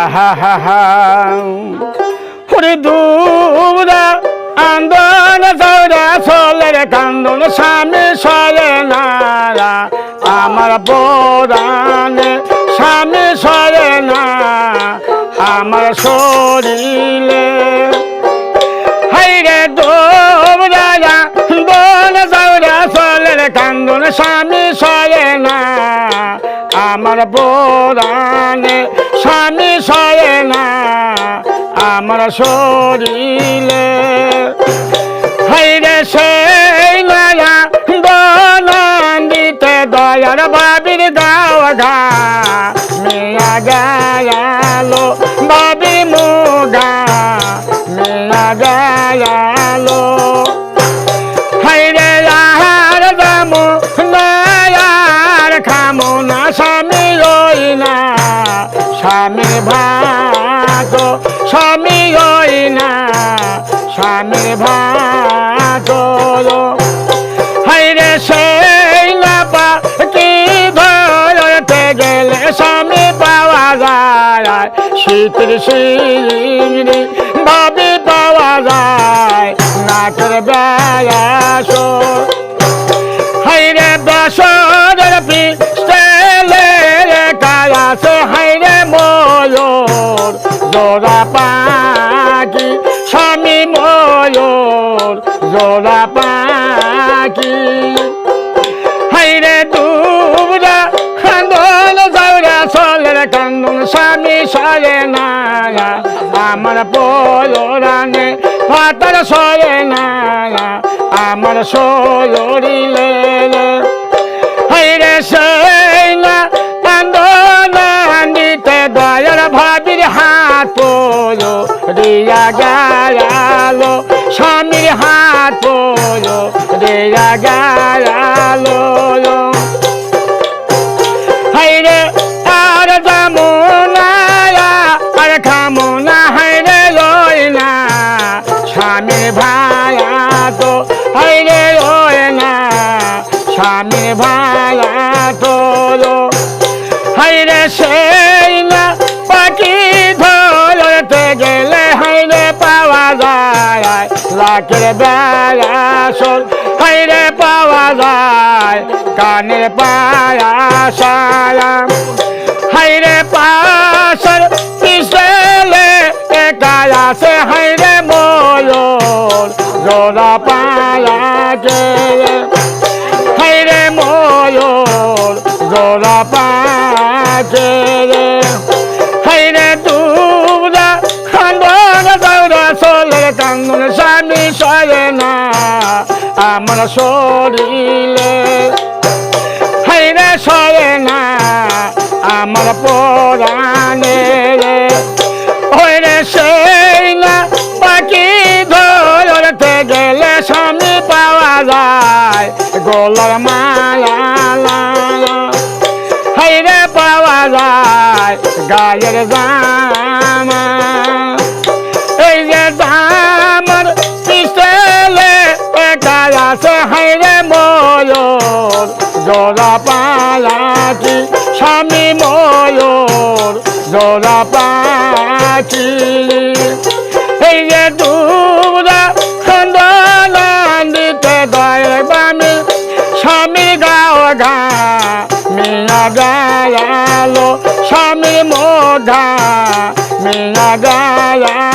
আহা হা হা দুরা আন্দোলন সৌরা সোলের কান্দন স্বামী সয়ে নারা। আমার বোরানে স্বামী সয়ে না। আমার শরীরে হাইরে দোবরায়া বন সৌরা সোলের কান্দন স্বামী আমার বোরানে স্বামী সয়ে না, আমার শরীরে। হাইরে সেই নয়া বনন্দিতে দয়ার বাবির দাওয়া ঘা মিয়া গায়ালো যায় শীতের শিরি ভাবি পাওয়া যায়, নাকের বেয়াস হাইরে বাসরের পিস্টেলে কায়াসে হাইরে ময়ূর, জোড়া পাখি, স্বামী ময়ূর, জোড়া পাখি। স্বামী সয়ে না আমার পয়োরানে ফাটার সয়ে না আমার সয়রিলে হাইরে সেই না কান্দন নিতে দয়ার ভাবির হাত পয়ো রিয়া গায়ালো স্বামীর হাত পয়ো রিয়া গায়ালো স্বামী ভায়া তো হাইরে সেই না পাখি ধরতে গেলে হাইরে পাওয়া যায়। লাখের বেড়াসল হাইরে পাওয়া যায়। কানের পায়া সায়াম হাইরে পাশর পিছলে একায়াসে হাইরে ময়ূর। জোড়া পায়া গেলে ময়ূর জোড়া পাজে হাইরে দুরা খান্দন কান্দন না, আমার শরীরে। হাইরে সয়ে না, আমার পরাণে রে। সেই না, পাখি ধরতে গেলে স্বামী পাওয়া যায়, গোলার মালা পাওয়া যায় গায়ের জামা। এই যে জামার পিছলে একা হাইরে ময়ূর। জোড়া পালাকি, স্বামী ময়ূর। জোড়া পাখি এই যে দুরা মোঘা মিয়া গায়ালো